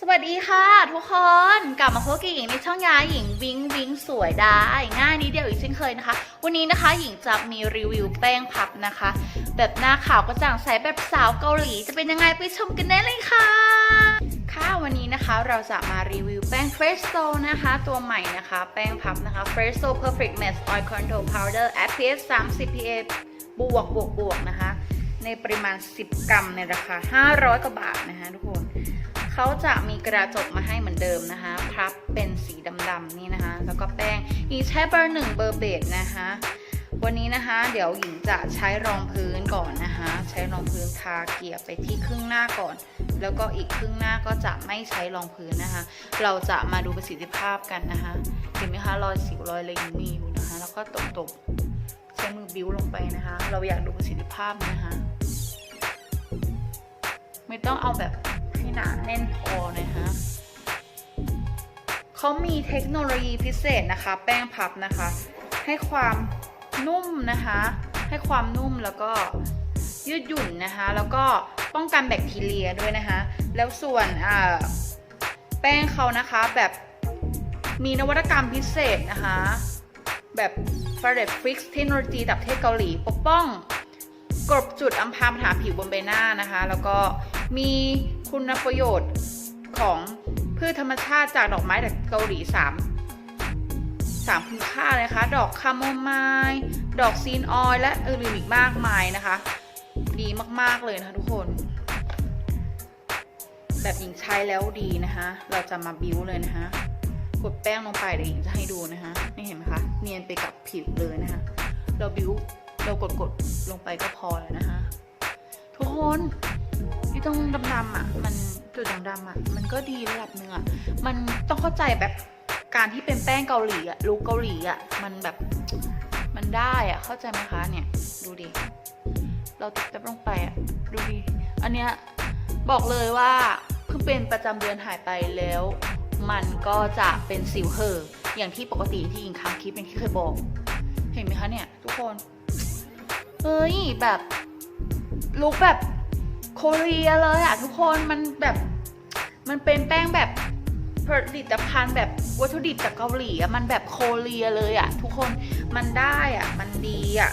สวัสดีค่ะ ทุกคนกลับมาพบกับหญิงในช่องยาหญิงวิงวิงสวยได้ ง่ายนิดเดียวอีกเช่นเคยนะคะ วันนี้นะคะหญิงจะมีรีวิวแป้งพับนะคะ แบบหน้าขาวกระจ่างใสแบบสาวเกาหลีจะเป็นยังไงไปชมกันได้เลยค่ะค่ะวันนี้นะคะเราจะมารีวิวแป้ง f r e s h o นะคะ ตัวใหม่นะคะ แป้งพับนะคะ f r e s h o Perfect Matte Oil Control Powder SPF 30 PA บวกบวกบวกนะคะ ในปริมาณ 10 กรัมในราคา 500 กว่าบาทนะคะทุก เขาจะมีกระจกมาให้เหมือนเดิมนะคะพับเป็นสีดำๆนี่นะคะ แล้วก็แป้งหญิงใช้เบอร์หนึ่งเบอร์เบดนะคะ วันนี้นะคะ เดี๋ยวหญิงจะใช้รองพื้นก่อนนะคะ ใช้รองพื้นทาเกลี่ยไปที่ครึ่งหน้าก่อน แล้วก็อีกครึ่งหน้าก็จะไม่ใช้รองพื้นนะคะ เราจะมาดูประสิทธิภาพกันนะคะเห็นไหมคะรอยสิวรอยอะไรยังมีอยู่นะคะ แล้วก็ตบๆใช้มือบิ้วลงไปนะคะ เราอยากดูประสิทธิภาพนะคะ ไม่ต้องเอาแบบ หนาแน่นพอนะคะเขามีเทคโนโลยีพิเศษนะคะ แป้งพับนะคะ ให้ความนุ่มนะคะ ให้ความนุ่มแล้วก็ยืดหยุ่นนะคะ แล้วก็ป้องกันแบคทีเรียด้วยนะคะ แล้วส่วนแป้งเขานะคะแบบมีนวัตกรรมพิเศษนะคะ แบบ f a r e t Fix เทคโนโลยีจากประเทศเกาหลี ปกป้องกลบจุดอัมพรางปัญหาผิวบนใบหน้านะคะ แล้วก็ มีคุณประโยชน์ของพืชธรรมชาติจากดอกไม้จากเกาหลี3 3คุณค่าเลยคะ ดอกคาโมไมล์ดอกซีนออยล์และอื่นๆอีกมากมายนะคะ ดีมากๆเลยนะคะทุกคน แบบหญิงใช้แล้วดีนะคะ เราจะมาบิ้วเลยนะคะ กดแป้งลงไปเดี๋ยวหญิงจะให้ดูนะคะนี่เห็นไหมคะ เนียนไปกับผิวเลยนะคะ เราบิ้วเรากดๆลงไปก็พอแล้วนะคะ ทุกคน ที่ต้องดำๆอะ มันจุดดำๆอะ มันก็ดีระดับหนึ่งอะ มันต้องเข้าใจแบบการที่เป็นแป้งเกาหลีอะ ลูกเกาหลีอะ มันแบบมันได้อะ เข้าใจไหมคะเนี่ย ดูดิ เราติดแป๊บลงไปอะ ดูดิ อันเนี้ยบอกเลยว่าเพิ่งเป็นประจำเดือนหายไปแล้ว มันก็จะเป็นสิวเห่ออย่างที่ปกติที่ยิงคำคลิปอย่างที่เคยบอก เห็นไหมคะเนี่ย ทุกคน เฮ้ยแบบลุกแบบ โคเรียเลยอะทุกคนมันแบบมันเป็นแป้งแบบผลิตภัณฑ์แบบวัตถุดิบจากเกาหลีอะมันแบบโคเรียเลยอะทุกคนมันได้อะมันดีอะ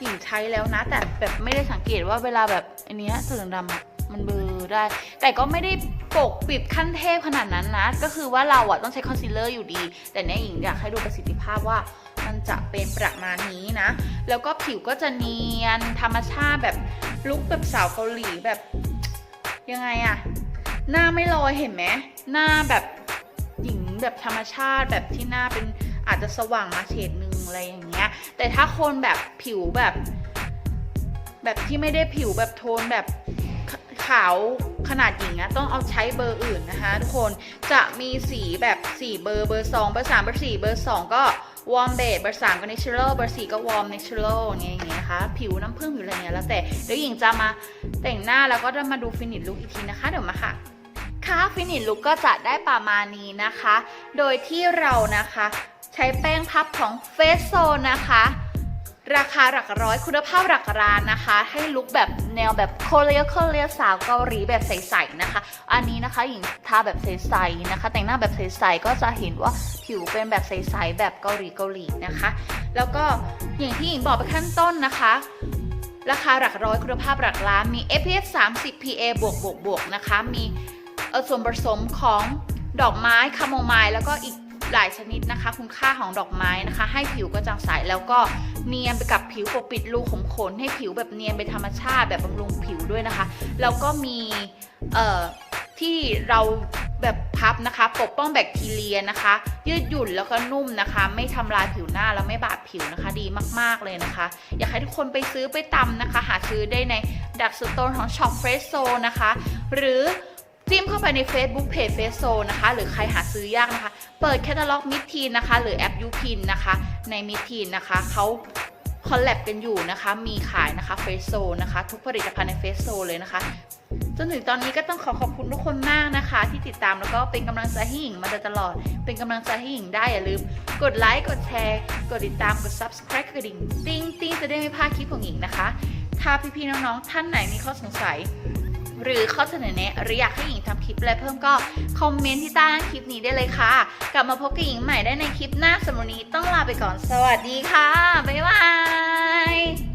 หญิงใช้แล้วนะ แต่แบบไม่ได้สังเกตว่าเวลาแบบอันเนี้ยสีดำอะมันเบลอได้ แต่ก็ไม่ได้ปกปิดขั้นเทพขนาดนั้นนะ ก็คือว่าเราอะต้องใช้คอนซีลเลอร์อยู่ดี แต่เนี่ยหญิงอยากให้ดูประสิทธิภาพว่ามันจะเป็นประมาณนี้นะ แล้วก็ผิวก็จะเนียนธรรมชาติแบบ ลุคแบบสาวเกาหลีแบบ ยังไงอะหน้าไม่ลอยเห็นไหมหน้าแบบหญิงแบบธรรมชาติแบบที่หน้าเป็นอาจจะสว่างมาเฉดนึงอะไรอย่างเงี้ย แต่ถ้าคนแบบผิวแบบ แบบที่ไม่ได้ผิวแบบโทนแบบขขาวขนาดหญิงอะต้องเอาใช้เบอร์อื่นนะคะ ทุกคนจะมีสีแบบสีเบอร์เบอร์สองเบอร์สามเบอร์สี่เบอร์สองก็ วอร์มเบสเบอร์สามก็เนเชอรัลเบอร์สี่ก็วอร์มเนเชอรัลอย่างเงี้ยอย่างเงี้ยนะคะผิวน้ำผึ้งผิวอะไรเงี้ยแล้วแต่เดี๋ยวหญิงจะมาแต่งหน้าแล้วก็จะมาดูฟินิชลุคอีกทีนะคะเดี๋ยวมาค่ะค่ะฟินิชลุคก็จะได้ประมาณนี้นะคะ โดยที่เรานะคะ ใช้แป้งพับของเฟสโซนะคะ ราคาหลักร้อยคุณภาพหลักร้านนะคะ ให้ลุคแบบแนวแบบโคเรียโคเรียสาวเกาหลีแบบใสๆนะคะ อันนี้นะคะหญิงทาแบบใสๆนะคะ แต่งหน้าแบบใสๆก็จะเห็นว่าผิวเป็นแบบใสๆแบบเกาหลีเกาหลีนะคะ แล้วก็อย่างที่หญิงบอกไปขั้นต้นนะคะราคาหลักร้อยคุณภาพหลักล้านมี SPF 30 PA บวกบวกบวกนะคะ มีส่วนผสมของดอกไม้คาโมไมล์แล้วก็อีก หลายชนิดนะคะ คุณค่าของดอกไม้นะคะ ให้ผิวกระจ่างใสแล้วก็เนียนไปกับผิวปกปิดรูขุมขนให้ผิวแบบเนียนเป็นธรรมชาติแบบบำรุงผิวด้วยนะคะ แล้วก็มีเอ่อที่เราแบบพับนะคะ ปกป้องแบคทีเรียนะคะ ยืดหยุ่นแล้วก็นุ่มนะคะ ไม่ทำลายผิวหน้าแล้วไม่บาดผิวนะคะ ดีมากๆเลยนะคะ อยากให้ทุกคนไปซื้อไปตำนะคะ หาซื้อได้ในดักสโตนของช็อปเฟรชโซนะคะ หรือ จิ้มเข้าไปใน Facebook Page เฟสโซนะคะ หรือใครหาซื้อยากนะคะ เปิดแคตตาล็อกมิทีนนะคะ หรือแอปยูพินนะคะ ในมิทีนนะคะเขาคอลแลบกันอยู่นะคะ มีขายนะคะเฟสโซนะคะ ทุกผลิตภัณฑ์ในเฟสโซเลยนะคะ จนถึงตอนนี้ก็ต้องขอขอบคุณทุกคนมากนะคะ ที่ติดตามแล้วก็เป็นกำลังใจให้หญิงมาโดยตลอด เป็นกำลังใจให้หญิงได้อย่าลืม กดไลค์กดแชร์ กดติดตามกด subscribe กระดิ่งติ้งติ้งจะได้ไม่พลาดคลิปของหญิงนะคะ ถ้าพี่ๆน้องๆท่านไหนมีข้อสงสัย หรือข้อเสนอแนะหรืออยากให้หญิงทำคลิปอะไรเพิ่มก็คอมเมนต์ที่ใต้คลิปนี้ได้เลยค่ะ กลับมาพบกับหญิงใหม่ได้ในคลิปหน้าสำหรับวันนี้ต้องลาไปก่อนสวัสดีค่ะ บ๊ายบาย